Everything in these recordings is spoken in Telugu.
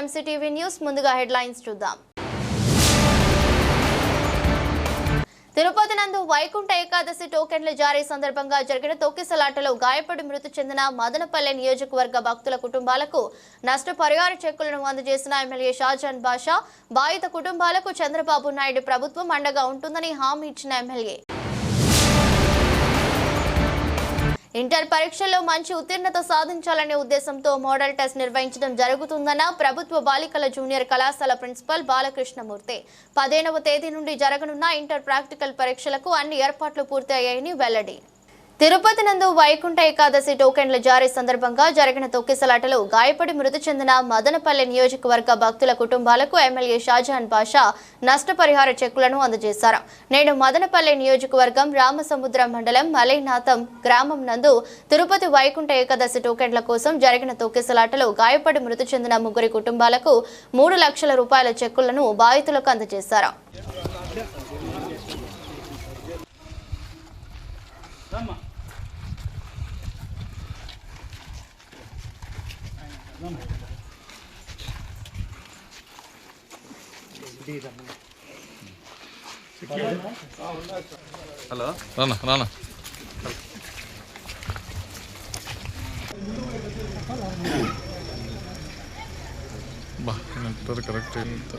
ఎంసీటీవీ న్యూస్ ముందుగా హెడ్లైన్స్ చూద్దాం. తిరుపతి నందు వైకుంఠ ఏకాదశి టోకెన్ల జారీ సందర్భంగా జరిగిన తొక్కిసలాటలో గాయపడి మృతి చెందిన మదనపల్లె నియోజకవర్గ భక్తుల కుటుంబాలకు నష్టపరిహార చెక్కులను అందజేసిన ఎమ్మెల్యే షాజాన్ బాషా బాధిత కుటుంబాలకు చంద్రబాబు నాయుడు ప్రభుత్వం అండగా ఉంటుందని హామీ ఇచ్చిన ఎమ్మెల్యే. ఇంటర్ పరీక్షల్లో మంచి ఉత్తీర్ణత సాధించాలనే ఉద్దేశంతో మోడల్ టెస్ట్ నిర్వహించడం జరుగుతుందన్న ప్రభుత్వ బాలికల జూనియర్ కళాశాల ప్రిన్సిపల్ బాలకృష్ణమూర్తి. పదిహేనవ తేదీ నుండి జరగనున్న ఇంటర్ ప్రాక్టికల్ పరీక్షలకు అన్ని ఏర్పాట్లు పూర్తి అయ్యాయని వెల్లడి. తిరుపతి నందు వైకుంఠ ఏకాదశి టోకెన్ల జారీ సందర్భంగా జరిగిన తొక్కిసలాటలో గాయపడి మృతి చెందిన మదనపల్లె నియోజకవర్గ భక్తుల కుటుంబాలకు ఎమ్మెల్యే షాజహాన్ పాషా నష్టపరిహార చెక్కులను అందజేశారు. నేడు మదనపల్లె నియోజకవర్గం రామసముద్ర మండలం మలైనాథం గ్రామం నందు తిరుపతి వైకుంఠ ఏకాదశి టోకెన్ల కోసం జరిగిన తొక్కిసలాటలో గాయపడి మృతి చెందిన ముగ్గురి కుటుంబాలకు మూడు లక్షల రూపాయల చెక్కులను బాధితులకు అందజేశారు. హలో రానా రానా. బా నెట్టర్ కరెక్ట్ ఎంత.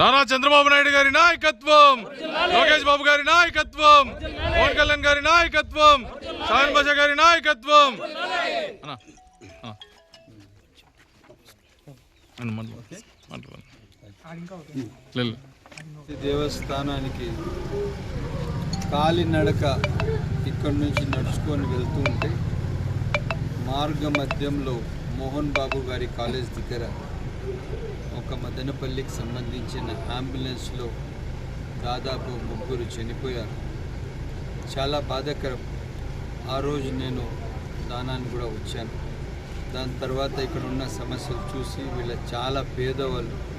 నారా చంద్రబాబు నాయుడు గారి నాయకత్వం. లోకేష్ బాబు గారి నాయకత్వం. పవన్ కళ్యాణ్ గారి నాయకత్వం. సాయన్ బజా గారి నాయకత్వం. దేవస్థానానికి కాలినడక ఇక్కడి నుంచి నడుచుకొని వెళ్తూ ఉంటే మార్గ మధ్యంలో మోహన్ బాబు గారి కాలేజ్ దగ్గర ఒక మదనపల్లికి సంబంధించిన అంబులెన్స్లో దాదాపు ముగ్గురు చనిపోయారు. చాలా బాధాకరం. ఆ రోజు నేను దానాన్ని కూడా వచ్చాను. దాని తర్వాత ఇక్కడ ఉన్న సమస్యలు చూసి వీళ్ళ చాలా పేదవాళ్ళు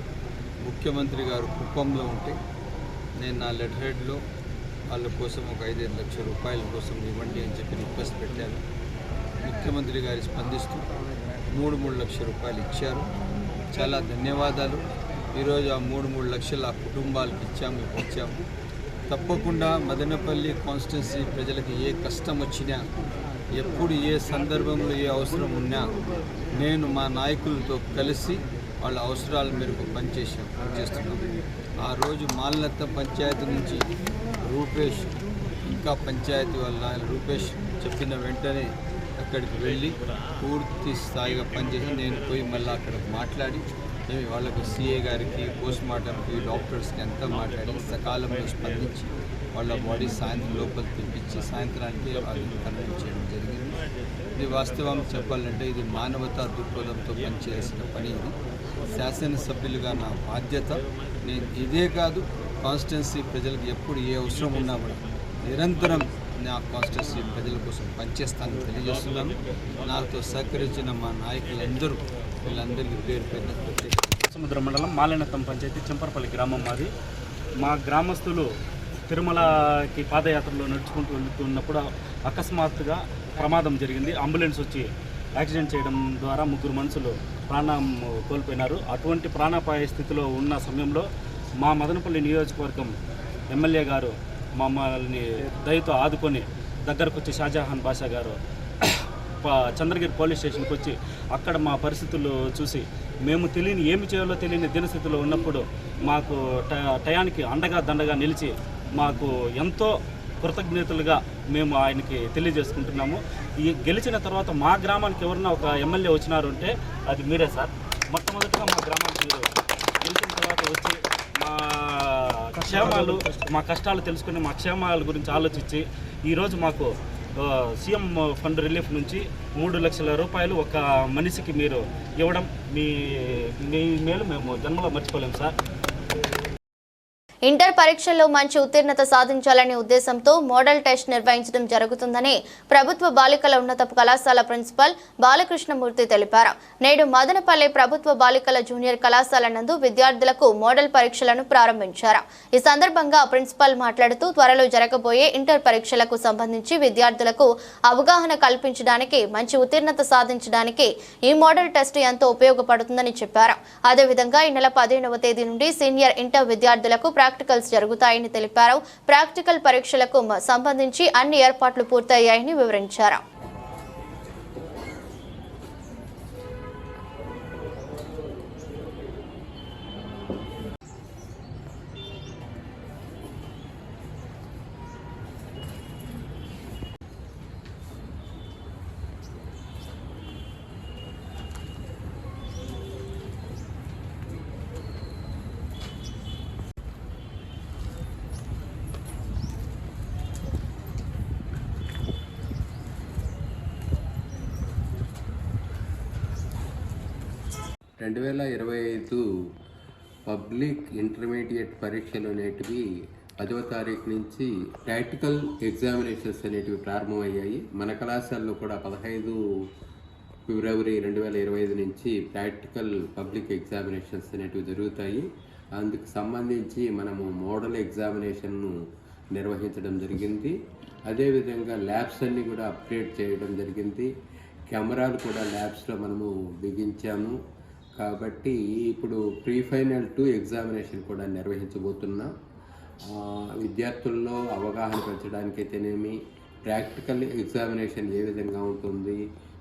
ముఖ్యమంత్రి గారు కుప్పంలో ఉంటే నేను నా లెటర్ హెడ్లో వాళ్ళ కోసం ఒక ఐదైదు లక్షల రూపాయల కోసం ఇవ్వండి అని చెప్పి రిక్వెస్ట్ పెట్టాను. ముఖ్యమంత్రి గారి స్పందిస్తూ మూడు మూడు లక్షల రూపాయలు ఇచ్చారు. చాలా ధన్యవాదాలు. ఈరోజు ఆ మూడు మూడు లక్షలు ఆ కుటుంబాలకు ఇచ్చాము ఇచ్చాము తప్పకుండా మదనపల్లి కాన్స్టిట్యున్సీ ప్రజలకు ఏ కష్టం వచ్చినా ఎప్పుడు ఏ సందర్భంలో ఏ అవసరం ఉన్నా నేను మా నాయకులతో కలిసి వాళ్ళ అవసరాల మేరకు పనిచేసాం పనిచేస్తున్నాం ఆ రోజు మాలనత్త పంచాయతీ నుంచి రూపేష్ ఇంకా పంచాయతీ వాళ్ళ రూపేష్ చెప్పిన వెంటనే అక్కడికి వెళ్ళి పూర్తి స్థాయిగా పనిచేసి నేను పోయి మళ్ళీ అక్కడ మాట్లాడి వాళ్ళకు సిఏ గారికి పోస్ట్ మార్టంకి డాక్టర్స్కి అంతా మాట్లాడి సకాలంలో స్పందించి వాళ్ళ బాడీ సాయంత్రం లోపల తెప్పించి సాయంత్రానికి వాళ్ళని కన్వీన్ చేయడం జరిగింది. ఇది వాస్తవం చెప్పాలంటే ఇది మానవతా దృక్పథంతో పనిచేయాల్సిన పని ఇది. శాసనసభ్యులుగా నా బాధ్యత. నేను ఇదే కాదు కాన్స్టిట్యున్సీ ప్రజలకు ఎప్పుడు ఏ అవసరం ఉన్నా కూడా నిరంతరం నా కాన్స్టిట్యున్సీ ప్రజల కోసం పనిచేస్తానని తెలియజేస్తున్నాను. నాతో సహకరించిన మా నాయకులందరూ వీళ్ళందరికీ పేరు పేరున సముద్ర మండలం మాలినత్తం పంచాయతీ చెంపరపల్లి గ్రామం మాది. మా గ్రామస్తులు తిరుమలకి పాదయాత్రలో నడుచుకుంటూ వెళ్తున్నప్పుడు అకస్మాత్తుగా ప్రమాదం జరిగింది. అంబులెన్స్ వచ్చి యాక్సిడెంట్ చేయడం ద్వారా ముగ్గురు మనుషులు ప్రాణం కోల్పోయినారు. అటువంటి ప్రాణాపాయ స్థితిలో ఉన్న సమయంలో మా మదనపల్లి నియోజకవర్గం ఎమ్మెల్యే గారు మమ్మల్ని దయతో ఆదుకొని దగ్గరకు వచ్చి షాజహాన్ బాషా గారు చంద్రగిరి పోలీస్ స్టేషన్కి వచ్చి అక్కడ మా పరిస్థితులు చూసి మేము తెలియని ఏమి చేయాలో తెలియని దినస్థితిలో ఉన్నప్పుడు మాకు ట- టయానికి అండగా దండగా నిలిచి మాకు ఎంతో కృతజ్ఞతలుగా మేము ఆయనకి తెలియజేసుకుంటున్నాము. ఈ గెలిచిన తర్వాత మా గ్రామానికి ఎవరన్నా ఒక ఎమ్మెల్యే వచ్చినారంటే అది మీరే సార్. మొట్టమొదటిగా మా గ్రామానికి మీరు గెలిచిన తర్వాత వచ్చి మా క్షేమాలు మా కష్టాలు తెలుసుకుని మా క్షేమాల గురించి ఆలోచించి ఈరోజు మాకు సీఎం ఫండ్ రిలీఫ్ నుంచి మూడు లక్షల రూపాయలు ఒక మనిషికి మీరు ఇవ్వడం మీ మీ మేలు మేము జన్మలో మర్చిపోలేము సార్. ఇంటర్ పరీక్షల్లో మంచి ఉత్తీర్ణత సాధించాలనే ఉద్దేశంతో మోడల్ టెస్ట్ నిర్వహించడం జరుగుతుందని ప్రభుత్వ బాలికల ఉన్నత కళాశాల ప్రిన్సిపల్ బాలకృష్ణమూర్తి తెలిపారు. నేడు మదనపల్లి ప్రభుత్వ బాలికల జూనియర్ కళాశాల నందు విద్యార్థులకు మోడల్ పరీక్షలను ప్రారంభించారు. ఈ సందర్భంగా ప్రిన్సిపల్ మాట్లాడుతూ త్వరలో జరగబోయే ఇంటర్ పరీక్షలకు సంబంధించి విద్యార్థులకు అవగాహన కల్పించడానికి మంచి ఉత్తీర్ణత సాధించడానికి ఈ మోడల్ టెస్ట్ ఎంతో ఉపయోగపడుతుందని చెప్పారు. అదేవిధంగా ఈ నెల పదిహేనవ తేదీ నుండి సీనియర్ ఇంటర్ విద్యార్థులకు ప్రాక్టికల్స్ జరుగుతాయని తెలిపారు. ప్రాక్టికల్ పరీక్షలకు సంబంధించి అన్ని ఏర్పాట్లు పూర్తయ్యాయని వివరించారు. రెండు వేల ఇరవై ఐదు పబ్లిక్ ఇంటర్మీడియట్ పరీక్షలు అనేటివి పదవ తారీఖు నుంచి ప్రాక్టికల్ ఎగ్జామినేషన్స్ అనేటివి ప్రారంభమయ్యాయి. మన కళాశాలలో కూడా పదహైదు ఫిబ్రవరి రెండు వేల ఇరవై ఐదు నుంచి ప్రాక్టికల్ పబ్లిక్ ఎగ్జామినేషన్స్ అనేటివి జరుగుతాయి. అందుకు సంబంధించి మనము మోడల్ ఎగ్జామినేషన్ను నిర్వహించడం జరిగింది. అదేవిధంగా ల్యాబ్స్ అన్నీ కూడా అప్గ్రేడ్ చేయడం జరిగింది. కెమెరాలు కూడా ల్యాబ్స్లో మనము బిగించాము. కాబట్టి ఇప్పుడు ప్రీ ఫైనల్ టు ఎగ్జామినేషన్ కూడా నిర్వహించబోతున్నాం విద్యార్థుల్లో అవగాహన పెంచడానికైతేనేమి ప్రాక్టికల్ ఎగ్జామినేషన్ ఏ విధంగా ఉంటుంది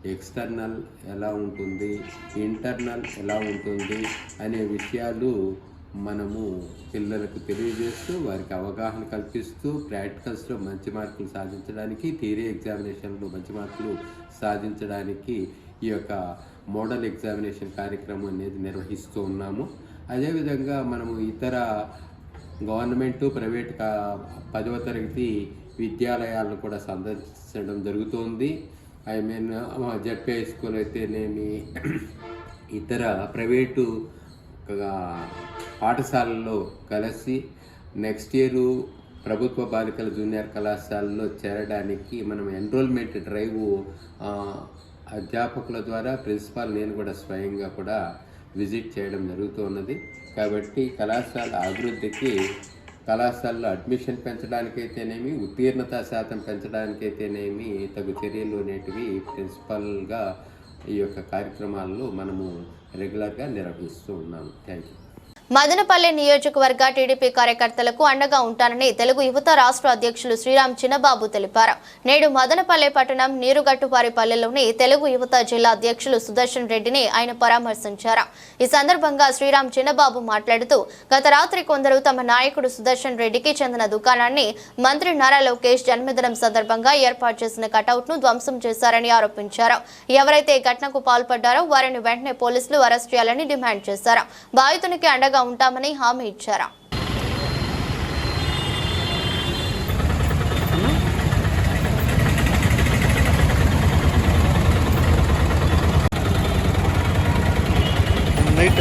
ఎక్స్టర్నల్ ఎలా ఉంటుంది ఇంటర్నల్ ఎలా ఉంటుంది అనే విషయాలు మనము పిల్లలకు తెలియజేస్తూ వారికి అవగాహన కల్పిస్తూ ప్రాక్టికల్స్లో మంచి మార్కులు సాధించడానికి థియరీ ఎగ్జామినేషన్లో మంచి మార్కులు సాధించడానికి ఈ యొక్క మోడల్ ఎగ్జామినేషన్ కార్యక్రమం అనేది నిర్వహిస్తూ ఉన్నాము. అదేవిధంగా మనము ఇతర గవర్నమెంట్ ప్రైవేట్ పదవ తరగతి విద్యాలయాలను కూడా సందర్శించడం జరుగుతోంది. I mean ZP high school అయితేనేమి ఇతర ప్రైవేటు పాఠశాలల్లో కలిసి నెక్స్ట్ ఇయర్ ప్రభుత్వ బాలికల జూనియర్ కళాశాలలో చేరడానికి మనం ఎన్రోల్మెంట్ డ్రైవ్ అధ్యాపకుల ద్వారా ప్రిన్సిపాల్ నేను కూడా స్వయంగా కూడా విజిట్ చేయడం జరుగుతున్నది కాబట్టి కళాశాల అభివృద్ధికి కళాశాలలో అడ్మిషన్ పెంచడానికైతేనేమి ఉత్తీర్ణత శాతం పెంచడానికైతేనేమి తగు చర్యలు అనేటివి ప్రిన్సిపల్గా ఈ యొక్క కార్యక్రమాలను మనము రెగ్యులర్గా నిర్వహిస్తూ ఉన్నాము. Thank you. మదనపల్లె నియోజకవర్గ టీడీపీ కార్యకర్తలకు అండగా ఉంటానని తెలుగు యువత రాష్ట్ర అధ్యక్షులు శ్రీరామ్ చిన్నబాబు తెలిపారు. నేడు మదనపల్లె పట్టణం నీరుగట్టువారిపల్లెలోని తెలుగు యువత జిల్లా అధ్యక్షులు సుదర్శన్ రెడ్డిని ఆయన పరామర్శించారు. ఈ సందర్భంగా శ్రీరామ్ చిన్నబాబు మాట్లాడుతూ గత రాత్రి కొందరు తమ నాయకుడు సుదర్శన్ రెడ్డికి చెందిన దుకాణాన్ని మంత్రి నారా లోకేష్ జన్మదినం సందర్భంగా ఏర్పాటు చేసిన కటౌట్ను ధ్వంసం చేశారని ఆరోపించారు. ఎవరైతే ఘటనకు పాల్పడ్డారో వారిని వెంటనే పోలీసులు అరెస్ట్ చేయాలని డిమాండ్ చేశారు. బాధితునికి అండగా ఉంటామని హామీ ఇచ్చారు. నైట్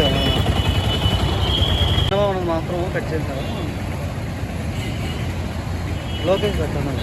చంద్రబాబు మాత్రం కట్ చేశారు. లోకేష్ పెట్టాను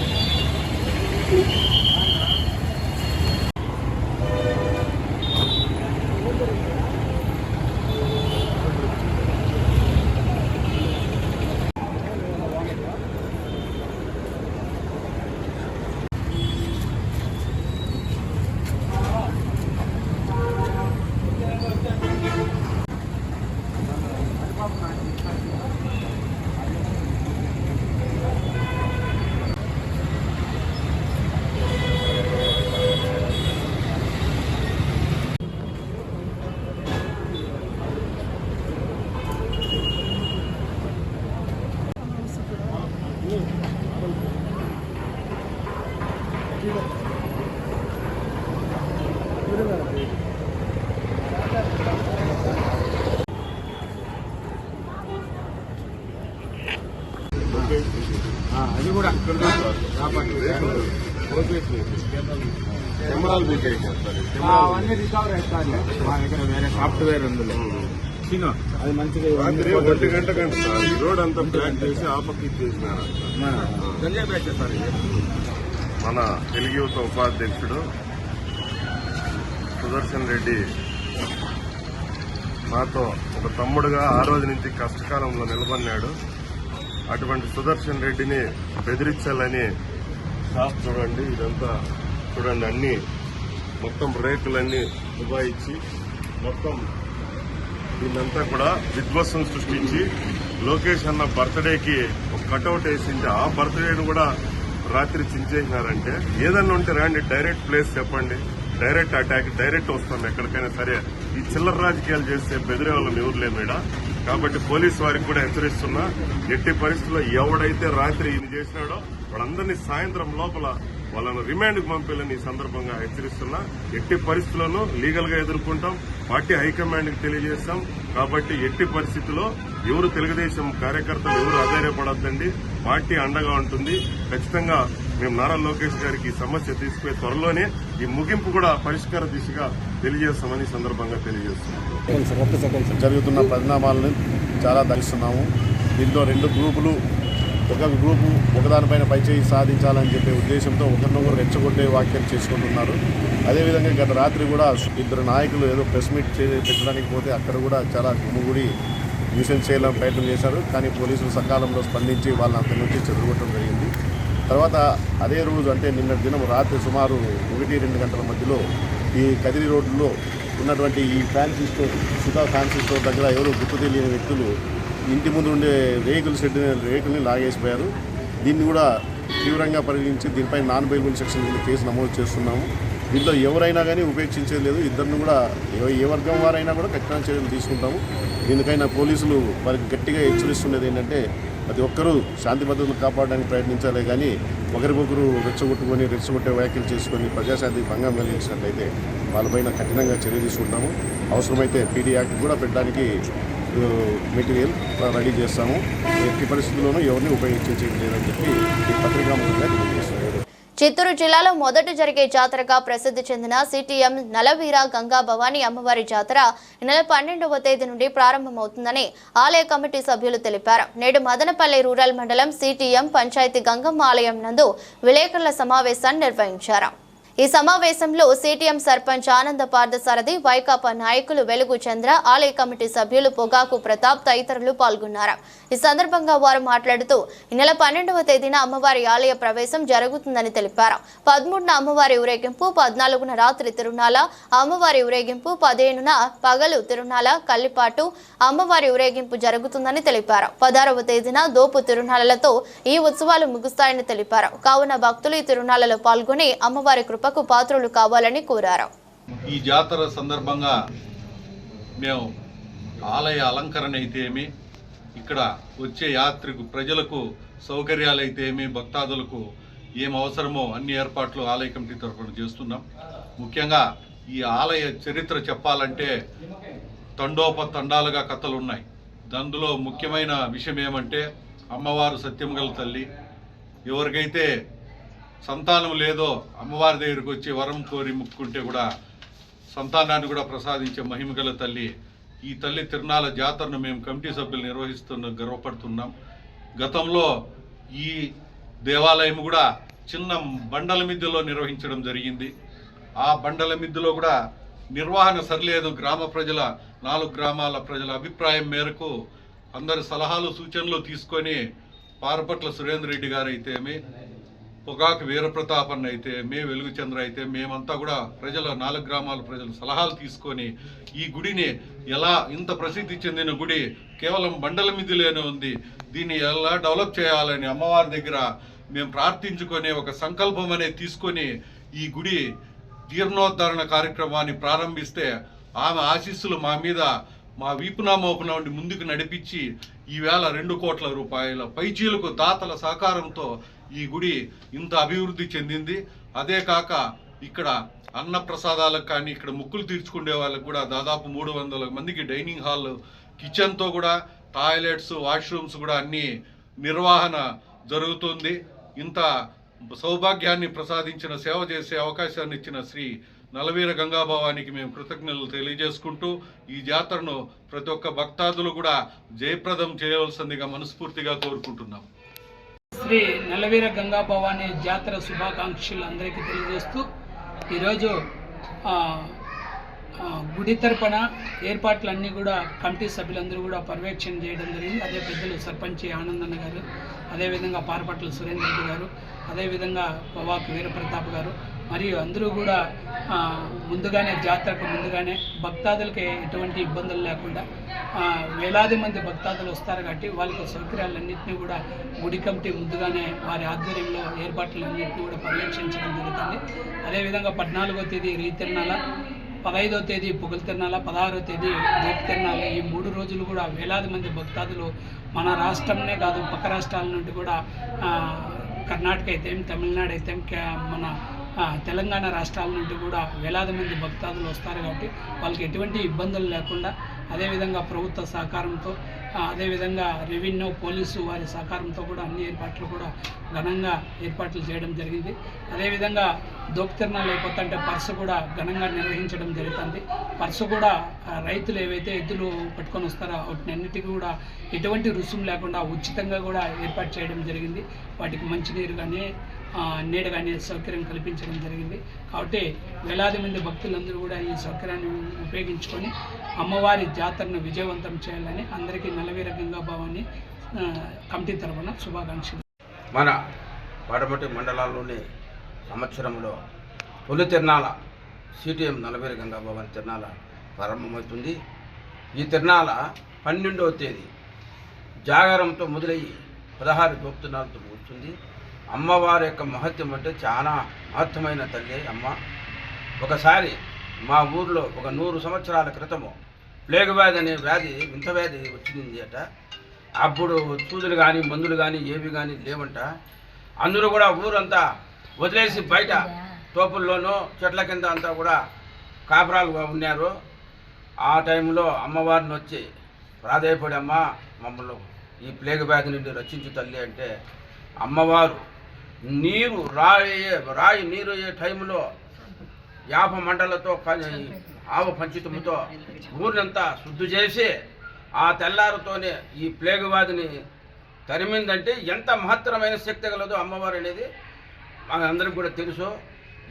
అవన్నీ రికవర్ అవుతాయి మా దగ్గర వేరే సాఫ్ట్వేర్ అందులో అది ఒంటి గంట గంట సార్ రోడ్ అంతా బ్లాక్ చేసి ఆ ఇచ్చేసినారు మన తెలుగు యువత ఉపాధ్యక్షుడు సుదర్శన్ రెడ్డి నాతో ఒక తమ్ముడుగా ఆ రోజు నుంచి కష్టకాలంలో నిలబడినాడు. అటువంటి సుదర్శన్ రెడ్డిని బెదిరించాలని షాప్ చూడండి ఇదంతా చూడండి అన్ని మొత్తం రేకులన్నీ దుబాయిచ్చి మొత్తం దీన్నంతా కూడా విధ్వంసం సృష్టించి లోకేష్ అన్న బర్త్డేకి ఒక కటౌట్ వేసింది. ఆ బర్త్డేను కూడా రాత్రి చించేసినారంటే ఏదన్నా ఉంటే రండి డైరెక్ట్ ప్లేస్ చెప్పండి డైరెక్ట్ అటాక్ డైరెక్ట్ వస్తాం ఎక్కడికైనా సరే. ఈ చిల్లర రాజకీయాలు చేస్తే బెదిరే వాళ్ళని ఎవరు లేదు కాబట్టి పోలీసు వారికి కూడా హెచ్చరిస్తున్నా ఎట్టి పరిస్థితుల్లో ఎవడైతే రాత్రి ఇది చేసినాడో వాళ్ళందరినీ సాయంత్రం లోపల వాళ్ళను రిమాండ్కు పంపేయాలని ఈ సందర్భంగా హెచ్చరిస్తున్నా. ఎట్టి పరిస్థితులను లీగల్గా ఎదుర్కొంటాం. పార్టీ హైకమాండ్కి తెలియజేస్తాం. కాబట్టి ఎట్టి పరిస్థితుల్లో ఎవరు తెలుగుదేశం కార్యకర్తలు ఎవరు ఆధారపడద్దండి. పార్టీ అండగా ఉంటుంది. ఖచ్చితంగా మేము నారా లోకేష్ గారికి ఈ సమస్య తీసుకునే త్వరలోనే ఈ ముగింపు కూడా పరిష్కార దిశగా తెలియజేస్తామని సందర్భంగా తెలియజేస్తున్నాం. జరుగుతున్న పరిణామాలను చాలా ధరిస్తున్నాము దీంట్లో రెండు గ్రూపులు ఒక గ్రూపు ఒకదానిపైన పైచేయి సాధించాలని చెప్పే ఉద్దేశంతో ఒకరినొకరు రెచ్చగొట్టే వ్యాఖ్యలు చేసుకుంటున్నారు. అదేవిధంగా గత రాత్రి కూడా ఇద్దరు నాయకులు ఏదో ప్రెస్ మీట్ పెట్టడానికి పోతే అక్కడ కూడా చాలా గుమ్ముగుడి న్యూసెన్స్ చేయాలని ప్రయత్నం చేశారు. కానీ పోలీసులు సకాలంలో స్పందించి వాళ్ళని అక్కడి నుంచి చెదరగొట్టడం జరిగింది. తర్వాత అదే రోజు అంటే నిన్నటి దినం రాత్రి సుమారు ఒకటి రెండు గంటల మధ్యలో ఈ కదిరి రోడ్డులో ఉన్నటువంటి ఈ fancy store Sudha fancy store దగ్గర ఎవరో గుర్తు తెలియని వ్యక్తులు ఇంటి ముందు ఉండే రేకుల షెడ్ రేకుల్ని లాగేసిపోయారు. దీన్ని కూడా తీవ్రంగా పరిగణించి దీనిపై నాన్ బెయిల్బుల్ సెక్షన్ కింద కేసు నమోదు చేస్తున్నాము. దీంట్లో ఎవరైనా కానీ ఉపేక్షించేది లేదు. ఇద్దరిని కూడా ఏ వర్గం వారైనా కూడా కఠిన చర్యలు తీసుకుంటాము. దీనికైనా పోలీసులు వారికి గట్టిగా హెచ్చరిస్తున్నది ఏంటంటే ప్రతి ఒక్కరూ శాంతి భద్రతలు కాపాడడానికి ప్రయత్నించాలే కానీ ఒకరికొకరు రెచ్చగొట్టుకొని రెచ్చగొట్టే వ్యాఖ్యలు చేసుకొని ప్రజాశాంతి భంగం కలిగించినట్లయితే వాళ్ళపైన కఠినంగా చర్య తీసుకుంటాము. అవసరమైతే పీడీ యాక్ట్ కూడా పెట్టడానికి మెటీరియల్ రెడీ చేస్తాము. ఎట్టి పరిస్థితుల్లోనూ ఎవరిని ఉపయోగించేది లేదని చెప్పి ఈ పత్రికాముఖంగా తెలియజేస్తాము చిత్తూరు జిల్లాలో మొదట జరిగే జాతరగా ప్రసిద్ధి చెందిన సిటీఎం నలవీర గంగా భవానీ అమ్మవారి జాతర నెల పన్నెండవ తేదీ నుండి ప్రారంభమవుతుందని ఆలయ కమిటీ సభ్యులు తెలిపారు. నేడు మదనపల్లి రూరల్ మండలం సిటీఎం పంచాయతీ గంగమ్మ ఆలయం నందు విలేకరుల సమావేశాన్ని నిర్వహించారు. ఈ సమావేశంలో సిటిఎం సర్పంచ్ ఆనంద పార్థసారథి వైకాపా నాయకులు వెలుగు చంద్ర ఆలయ కమిటీ సభ్యులు పొగాకు ప్రతాప్ తదితరులు పాల్గొన్నారు. ఈ సందర్భంగా వారు మాట్లాడుతూ ఈ నెల పన్నెండవ తేదీన అమ్మవారి ఆలయ ప్రవేశం జరుగుతుందని తెలిపారు. పదమూడున అమ్మవారి ఊరేగింపు పద్నాలుగున రాత్రి తిరునాల అమ్మవారి ఊరేగింపు పదిహేనున పగలు తిరునాల కల్లిపాటు అమ్మవారి ఊరేగింపు జరుగుతుందని తెలిపారు. పదహారవ తేదీన దోపు తిరునాళ్ళతో ఈ ఉత్సవాలు ముగుస్తాయని తెలిపారు. కావున భక్తులు ఈ తిరునాళ్ళలో పాల్గొని అమ్మవారి కృపకు పాత్రులు కావాలని కోరారు. ఈ జాతర సందర్భంగా మేము ఆలయ అలంకరణ అయితే ఏమి ఇక్కడ వచ్చే యాత్రికు ప్రజలకు సౌకర్యాలు అయితే ఏమి భక్తాదులకు ఏం అవసరమో అన్ని ఏర్పాట్లు ఆలయ కమిటీ తరఫున చేస్తున్నాం. ముఖ్యంగా ఈ ఆలయ చరిత్ర చెప్పాలంటే తండోపతండాలుగా కథలు ఉన్నాయి. అందులో ముఖ్యమైన విషయం ఏమంటే అమ్మవారు సత్యం తల్లి ఎవరికైతే సంతానం లేదో అమ్మవారి దగ్గరికి వచ్చి వరం కోరి ముక్కుంటే కూడా సంతానాన్ని కూడా ప్రసాదించే మహిమగల తల్లి. ఈ తల్లి తిరునాళ్ళ జాతరను మేము కమిటీ సభ్యులు నిర్వహిస్తున్న గర్వపడుతున్నాం. గతంలో ఈ దేవాలయం కూడా చిన్న బండల మిద్దెలో నిర్వహించడం జరిగింది. ఆ బండల మిద్దెలో కూడా నిర్వహణ సరిలేదు. గ్రామ ప్రజల నాలుగు గ్రామాల ప్రజల అభిప్రాయం మేరకు అందరి సలహాలు సూచనలు తీసుకొని పారపట్ల సురేందర్ రెడ్డి గారు అయితేమి పొగాకు వీరప్రతాపన్న అయితే మే వెలుగు చంద్ర అయితే మేమంతా కూడా ప్రజల నాలుగు గ్రామాల ప్రజల సలహాలు తీసుకొని ఈ గుడిని ఎలా ఇంత ప్రసిద్ధి చెందిన గుడి కేవలం బండల మిదిలోనే ఉంది దీన్ని ఎలా డెవలప్ చేయాలని అమ్మవారి దగ్గర మేము ప్రార్థించుకొని ఒక సంకల్పం అనేది తీసుకొని ఈ గుడి జీర్ణోద్ధరణ కార్యక్రమాన్ని ప్రారంభిస్తే ఆమె ఆశీస్సులు మా మీద మా వీపునా మోపున ఉండి ముందుకు నడిపించి ఈవేళ రెండు కోట్ల రూపాయల పైచీలకు దాతల సహకారంతో ఈ గుడి ఇంత అభివృద్ధి చెందింది. అదే కాక ఇక్కడ అన్న ప్రసాదాలకు కానీ ఇక్కడ ముక్కులు తీర్చుకునే వాళ్ళకు కూడా దాదాపు మూడు వందల మందికి డైనింగ్ హాల్ కిచెన్తో కూడా టాయిలెట్స్ వాష్రూమ్స్ కూడా అన్నీ నిర్వహణ జరుగుతుంది. ఇంత సౌభాగ్యాన్ని ప్రసాదించిన సేవ చేసే అవకాశాన్ని ఇచ్చిన శ్రీ నలవీర గంగాభావానికి మేము కృతజ్ఞతలు తెలియజేసుకుంటూ ఈ జాతరను ప్రతి ఒక్క భక్తాదులు కూడా జయప్రదం చేయవలసిందిగా మనస్ఫూర్తిగా కోరుకుంటున్నాం. శ్రీ నల్లవీర గంగా భవాని జాతర శుభాకాంక్షలు అందరికీ తెలియజేస్తూ ఈరోజు గుడి తరపున ఏర్పాట్లన్నీ కూడా కమిటీ సభ్యులందరూ కూడా పర్యవేక్షణ చేయడం జరిగింది. అదే పెద్దలు సర్పంచి ఆనందన్న గారు అదేవిధంగా పారపట్ల సురేందర్ రెడ్డి గారు అదేవిధంగా పవాక్ వీరప్రతాప్ గారు మరియు అందరూ కూడా ముందుగానే జాతరకు ముందుగానే భక్తాదులకి ఎటువంటి ఇబ్బందులు లేకుండా వేలాది మంది భక్తాదులు వస్తారు కాబట్టి వాళ్ళకి సౌకర్యాలన్నింటినీ కూడా గుడి కమిటీ ముందుగానే వారి ఆధ్వర్యంలో ఏర్పాట్లన్నింటినీ కూడా పర్యవేక్షించడం జరుగుతుంది. అదేవిధంగా పద్నాలుగో తేదీ రీతిర్నాల పదహైదో తేదీ పొగలు తిరణాల పదహారో తేదీ గోపు తిరణాల ఈ మూడు రోజులు కూడా వేలాది మంది భక్తాదులు మన రాష్ట్రంనే కాదు పక్క రాష్ట్రాల నుండి కూడా కర్ణాటక అయితే తమిళనాడు అయితే మన తెలంగాణ రాష్ట్రాల నుండి కూడా వేలాది మంది భక్తాదులు వస్తారు కాబట్టి వాళ్ళకి ఎటువంటి ఇబ్బందులు లేకుండా అదేవిధంగా ప్రభుత్వ సహకారంతో అదేవిధంగా రెవెన్యూ పోలీసు వారి సహకారంతో కూడా అన్ని ఏర్పాట్లు కూడా ఘనంగా ఏర్పాట్లు చేయడం జరిగింది. అదేవిధంగా దోపితరణాలు అయిపోతుంటే పర్సు కూడా ఘనంగా నిర్వహించడం జరుగుతుంది. పర్సు కూడా రైతులు ఏవైతే ఎద్దులు పట్టుకొని వస్తారో వాటినన్నిటికీ కూడా ఎటువంటి రుసుము లేకుండా ఉచితంగా కూడా ఏర్పాటు చేయడం జరిగింది. వాటికి మంచినీరు కానీ ఆ, నీడ సౌకర్యం కల్పించడం జరిగింది. కాబట్టి వేలాది మంది భక్తులందరూ కూడా ఈ సౌకర్యాన్ని ఉపయోగించుకొని అమ్మవారి జాతరను విజయవంతం చేయాలని అందరికీ నలవీర గంగాభావాన్ని ఆ, కమిటీ తరఫున శుభాకాంక్షలు. మన పడమటి మండలాల్లోని సంవత్సరంలో తొలి తిరణాల సిటిఎం నలభై గంగా భవన్ తిరణాల ప్రారంభమవుతుంది. ఈ తిరణాల పన్నెండవ తేదీ జాగారంతో మొదలయ్యి పదహారు గోప్తనాలతో ముగుస్తుంది. అమ్మవారి యొక్క మహత్యం అంటే చాలా మహత్వమైన తల్లి అమ్మ. ఒకసారి మా ఊర్లో ఒక నూరు సంవత్సరాల క్రితము ప్లేగ్ వ్యాధి అనే వ్యాధి వింత వ్యాధి వచ్చింది అట. అప్పుడు సూదులు కానీ మందులు కానీ ఏవి కానీ లేవంట. అందరూ కూడా ఊరంతా వదిలేసి బయట తోపుల్లోనూ చెట్ల కింద అంతా కూడా కాపురాలుగా ఉన్నారు. ఆ టైంలో అమ్మవారిని వచ్చి ప్రాధాయపడి అమ్మ మమ్మల్ని ఈ ప్లేగ్ వ్యాధి నుండి రక్షించు తల్లి అంటే అమ్మవారు నీరు రాయే రాయి నీరు అయ్యే టైంలో యాప మండలతో పని- ఆవ పంచితముతో ఊరినంతా శుద్ధి చేసి ఆ తెల్లారుతోనే ఈ ప్లేగు వ్యాధిని తరిమిందంటే ఎంత మహత్తరమైన శక్తి గలదో అమ్మవారు అనేది మనందరికి కూడా తెలుసు.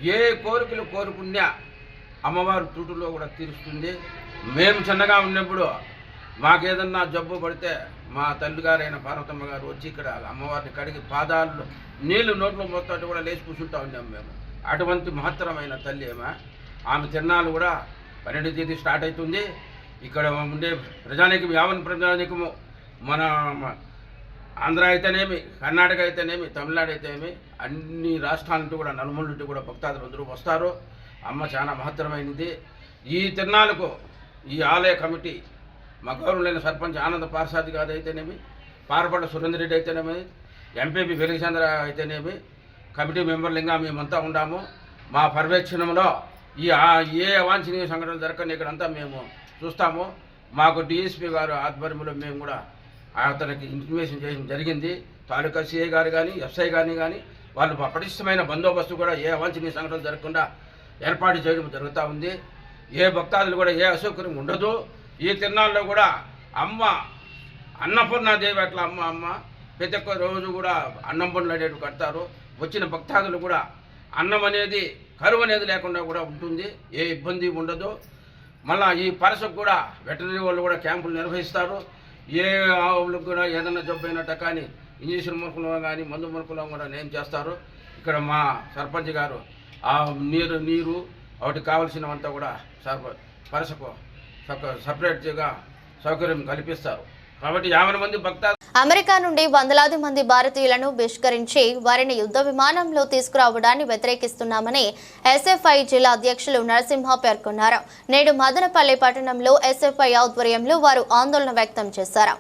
ఏ కోరికలు కోరుకున్నా అమ్మవారు తుటులో కూడా తీరుస్తుంది. మేము చిన్నగా ఉన్నప్పుడు మాకేదన్నా జబ్బు పడితే మా తల్లిగారైన పార్వతమ్మ గారు వచ్చి ఇక్కడ అమ్మవారిని కడిగి పాదాలు నీళ్ళు నోట్లో మొత్తం కూడా లేచి కూర్చుంటా ఉన్నాం మేము. అటువంటి మహత్తరమైన తల్లి ఏమా? ఆమె తిరణాలు కూడా పన్నెండు తేదీ స్టార్ట్ అవుతుంది. ఇక్కడ ఉండే ప్రజానికం యావన్ ప్రజానికము మన ఆంధ్ర అయితేనేమి కర్ణాటక అయితేనేమి తమిళనాడు అయితేనేమి అన్ని రాష్ట్రాల నుండి కూడా నలుమూల నుండి కూడా భక్తాదులు అందరూ వస్తారు. అమ్మ చాలా మహత్తరమైనది. ఈ తిరణాలకు ఈ ఆలయ కమిటీ మా గౌరవులైన సర్పంచ్ ఆనంద పార్సాది గారు అయితేనేమి పారపడ సురేందర్ రెడ్డి అయితేనేమి ఎంపీపీ వెలిగచంద్ర అయితేనేమి కమిటీ మెంబర్లుగా మేమంతా ఉండాము. మా పర్యవేక్షణంలో ఈ ఏ అవాంఛనీయ సంఘటనలు జరగని ఇక్కడంతా మేము చూస్తాము. మాకు డిఎస్పీ గారు ఆధ్వర్యంలో మేము కూడా అతనికి ఇన్ఫర్మేషన్ చేయడం జరిగింది. తాలూకా సిఐ గారు కానీ ఎస్ఐ గారిని కానీ వాళ్ళు పటిష్టమైన బందోబస్తు కూడా ఏ అవాంఛనీయ సంఘటనలు జరగకుండా ఏర్పాటు చేయడం జరుగుతూ ఉంది. ఏ భక్తాదులు కూడా ఏ అసౌకర్యం ఉండదు. ఈ తిరునాళ్ళలో కూడా అమ్మ అన్నపూర్ణాదేవి అట్లా అమ్మ అమ్మ. ప్రతి ఒక్క రోజు కూడా అన్నం పండ్లు అనేవి కడతారు. వచ్చిన భక్తాదులు కూడా అన్నం అనేది కరువు అనేది లేకుండా కూడా ఉంటుంది. ఏ ఇబ్బంది ఉండదు. మళ్ళా ఈ పరసకు కూడా వెటనరీ వాళ్ళు కూడా క్యాంపులు నిర్వహిస్తారు. ఏ ఆవులకు కూడా ఏదైనా జబ్బు అయినట్ట కానీ ఇంజక్షన్ మురుకులో కానీ మందు మురుకులో కూడా నేను చేస్తారు. ఇక్కడ మా సర్పంచ్ గారు ఆ నీరు నీరు వాటికి కావలసినవంతా కూడా సర్ప పరసకు సపరేట్గా సౌకర్యం కల్పిస్తారు. కాబట్టి యాభై మంది భక్తాలు అమెరికా నుండి వందలాది మంది భారతీయులను బహిష్కరించి వారిని యుద్ధ విమానంలో తీసుకురావడాన్ని వ్యతిరేకిస్తున్నామని ఎస్ఎఫ్ఐ జిల్లా అధ్యక్షులు నరసింహ పేర్కొన్నారు. నేడు మదనపల్లి పట్టణంలో ఎస్ఎఫ్ఐ ఆధ్వర్యంలో వారు ఆందోళన వ్యక్తం చేశారు.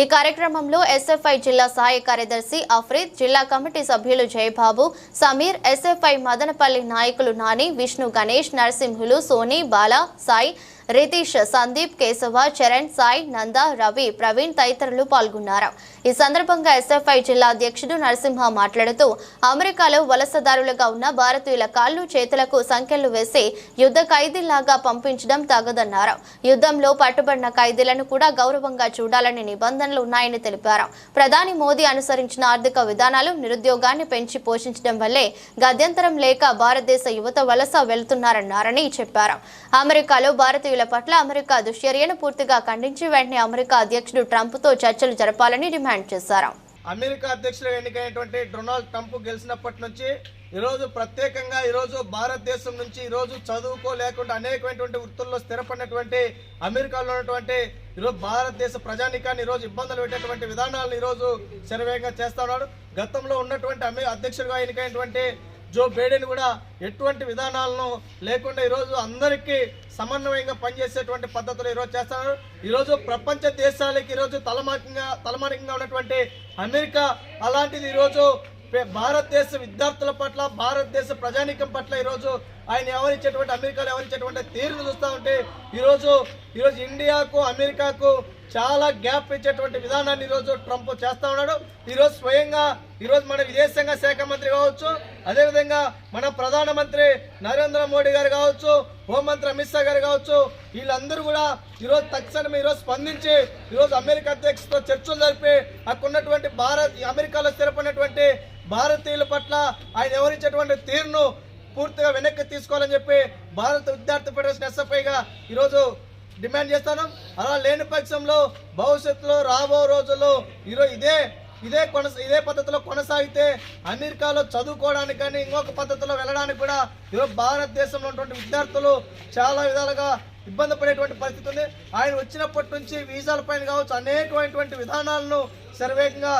ఈ కార్యక్రమంలో ఎస్ఎఫ్ఐ జిల్లా సహాయ కార్యదర్శి అఫ్రీద్ జిల్లా కమిటీ సభ్యులు జయబాబు సమీర్ ఎస్ఎఫ్ఐ మదనపల్లి నాయకులు నాని విష్ణు గణేష్ నరసింహులు సోని బాలా సాయి రితీష్ సందీప్ కేశవ చరణ్ సాయి నంద రవి ప్రవీణ్ తదితరులు పాల్గొన్నారు. ఈ సందర్భంగా ఎస్ఎఫ్ఐ జిల్లా అధ్యక్షుడు నరసింహ మాట్లాడుతూ అమెరికాలో వలసదారులుగా ఉన్న భారతీయుల కాళ్ళు చేతులకు సంఖ్యలు వేసి యుద్ధ ఖైదీల్లాగా పంపించడం తగదన్నారు. యుద్ధంలో పట్టుబడిన ఖైదీలను కూడా గౌరవంగా చూడాలని నిబంధనలు ఉన్నాయని తెలిపారు. ప్రధాని మోదీ అనుసరించిన ఆర్థిక విధానాలు నిరుద్యోగాన్ని పెంచి పోషించడం వల్లే గత్యంతరం లేక భారతదేశ యువత వలస వెళ్తున్నారన్నారని చెప్పారు. అమెరికాలో భారతీయుల పట్ల అమెరికా దుశ్చర్యను పూర్తిగా ఖండించి వెంటనే అమెరికా అధ్యక్షుడు ట్రంప్తో చర్చలు జరపాలని డిమాండ్ చేశారు. అమెరికా అధ్యక్షుడు ఎన్నికైనటువంటి డొనాల్డ్ ట్రంప్ గెలిచినప్పటి నుంచి ఈరోజు ప్రత్యేకంగా ఈరోజు భారతదేశం నుంచి ఈరోజు చదువుకో లేకుండా అనేకమైనటువంటి వృత్తుల్లో స్థిరపడినటువంటి అమెరికాలో ఉన్నటువంటి ఈరోజు భారతదేశ ప్రజానికాన్ని ఈరోజు ఇబ్బందులు పెట్టేటువంటి విధానాలను ఈరోజు శరవేగంగా చేస్తా ఉన్నాడు. గతంలో ఉన్నటువంటి అమె అధ్యక్షుడిగా ఎన్నికైనటువంటి జో బైడెన్ కూడా ఎటువంటి విధానాలను లేకుండా ఈరోజు అందరికీ సమన్వయంగా పనిచేసేటువంటి పద్ధతులు ఈరోజు చేస్తున్నారు. ఈరోజు ప్రపంచ దేశాలకి ఈరోజు తలమానికంగా తలమానికంగా ఉన్నటువంటి అమెరికా అలాంటిది ఈరోజు భారతదేశ విద్యార్థుల పట్ల భారతదేశ ప్రజానీకం పట్ల ఈరోజు ఆయన ఎవరిచ్చేటువంటి అమెరికాలో ఎవరిచ్చేటువంటి తీరును చూస్తూ ఉంటే ఈరోజు ఈరోజు ఇండియాకు అమెరికాకు చాలా గ్యాప్ ఇచ్చేటువంటి విధానాన్ని ఈరోజు ట్రంప్ చేస్తూ ఉన్నాడు. ఈరోజు స్వయంగా ఈరోజు మన విదేశాంగ శాఖ మంత్రి కావచ్చు అదేవిధంగా మన ప్రధానమంత్రి నరేంద్ర మోడీ గారు కావచ్చు హోంమంత్రి అమిత్ షా గారు కావచ్చు వీళ్ళందరూ కూడా ఈరోజు తక్షణం ఈరోజు స్పందించి ఈరోజు అమెరికా అధ్యక్షులతో చర్చలు జరిపి అక్కడ ఉన్నటువంటి భారత్ అమెరికాలో స్థిరపడినటువంటి భారతీయుల పట్ల ఆయన వివరించేటువంటి తీరును పూర్తిగా వెనక్కి తీసుకోవాలని చెప్పి భారత విద్యార్థి ఫెడరేషన్ ఎస్ఎఫ్ఐగా ఈరోజు డిమాండ్ చేస్తాను. అలా లేని పక్షంలో భవిష్యత్తులో రాబో రోజుల్లో ఈరోజు ఇదే ఇదే కొనసా ఇదే పద్ధతిలో కొనసాగితే అమెరికాలో చదువుకోవడానికి కానీ ఇంకొక పద్ధతిలో వెళ్ళడానికి కూడా ఈరోజు భారతదేశంలో ఉన్నటువంటి విద్యార్థులు చాలా విధాలుగా ఇబ్బంది పడేటువంటి పరిస్థితి ఉంది. ఆయన వచ్చినప్పటి నుంచి వీసాల పైన కావచ్చు అనేకమైనటువంటి విధానాలను శరవేగంగా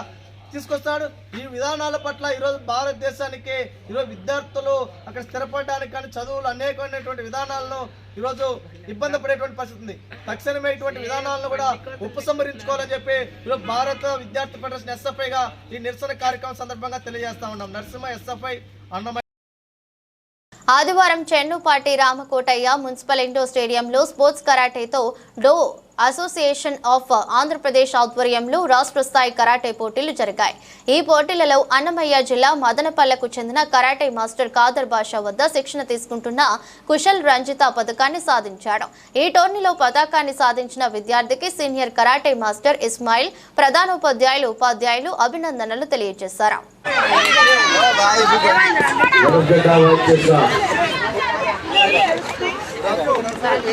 తీసుకొస్తాడు. ఈ విధానాల పట్ల ఈరోజు భారతదేశానికి ఈరోజు విద్యార్థులు అక్కడ స్థిరపడడానికి కానీ చదువులు అనేకమైనటువంటి విధానాల్లో ఈరోజు ఇబ్బంది పడేటువంటి పరిస్థితి ఉంది. తక్షణమే ఇటువంటి విధానాలను కూడా ఉపసంహరించుకోవాలని చెప్పి ఈరోజు భారత విద్యార్థి ఫెడరేషన్ ఎస్ఎఫ్ఐగా ఈ నిరసన కార్యక్రమం సందర్భంగా తెలియజేస్తా ఉన్నాం. నరసింహ ఎస్ఎఫ్ఐ అన్నమయ్య. ఆదివారం చెన్నుపాటి రామకోటయ్య మున్సిపల్ ఇండోర్ స్టేడియంలో స్పోర్ట్స్ కరాటేతో డో అసోసియేషన్ ఆఫ్ ఆంధ్రప్రదేశ్ ఆధ్వర్యంలో రాష్ట్ర స్థాయి కరాటే పోటీలు జరిగాయి. ఈ పోటీలలో అన్నమయ్య జిల్లా మదనపల్లెకు చెందిన కరాటే మాస్టర్ ఖాదర్ బాషా వద్ద శిక్షణ తీసుకుంటున్న కుశల్ రంజిత పథకాన్ని సాధించాడు. ఈ టోర్నీలో పతాకాన్ని సాధించిన విద్యార్థికి సీనియర్ కరాటే మాస్టర్ ఇస్మాయిల్ ప్రధానోపాధ్యాయులు ఉపాధ్యాయులు అభినందనలు తెలియజేశారు. The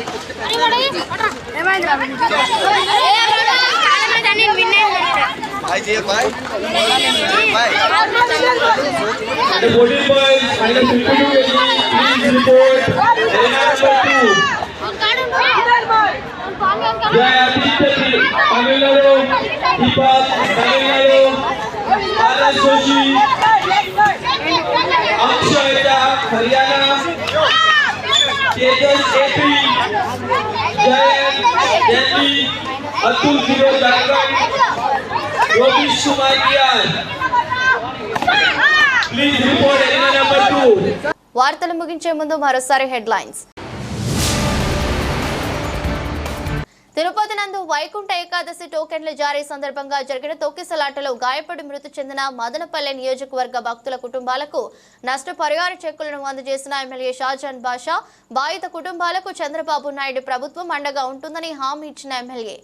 voting boys, I am please report. They are two. They are teachers. Tamil Nadu, Deepak, Tamil Nadu, Anand Joshi, Akshay Haryana. Atul కిరో రోహిష్ మాగియాన్ ప్లీజ్ రిపోర్ట్ ఎన్ నెంబర్ 2 వార్తలు ముగించే ముందు మరోసారి హెడ్ లైన్స్ తిరుపతి నందు వైకుంఠ ఏకాదశి టోకెన్ల జారీ సందర్భంగా జరిగిన తొక్కిసలాటలో గాయపడి మృతి చెందిన మదనపల్లె నియోజకవర్గ భక్తుల కుటుంబాలకు నష్టపరిహార చెక్కులను అందజేసిన ఎమ్మెల్యే షాజాన్ బాషా బాధిత కుటుంబాలకు చంద్రబాబు నాయుడు ప్రభుత్వం అండగా ఉంటుందని హామీ ఇచ్చిన ఎమ్మెల్యే.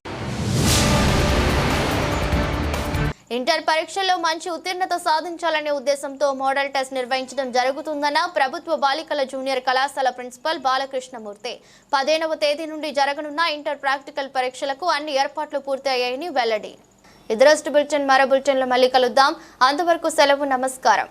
ఇంటర్ పరీక్షల్లో మంచి ఉత్తీర్ణత సాధించాలనే ఉద్దేశంతో మోడల్ టెస్ట్ నిర్వహించడం జరుగుతుందన్న ప్రభుత్వ బాలికల జూనియర్ కళాశాల ప్రిన్సిపల్ బాలకృష్ణమూర్తి. పదిహేనవ తేదీ నుండి జరగనున్న ఇంటర్ ప్రాక్టికల్ పరీక్షలకు అన్ని ఏర్పాట్లు పూర్తి అయ్యాయని వెల్లడి. ఇదరస్ట్ బులెటిన్ మరో బులెటిన్లో మళ్ళీ కలుద్దాం. అంతవరకు సెలవు నమస్కారం.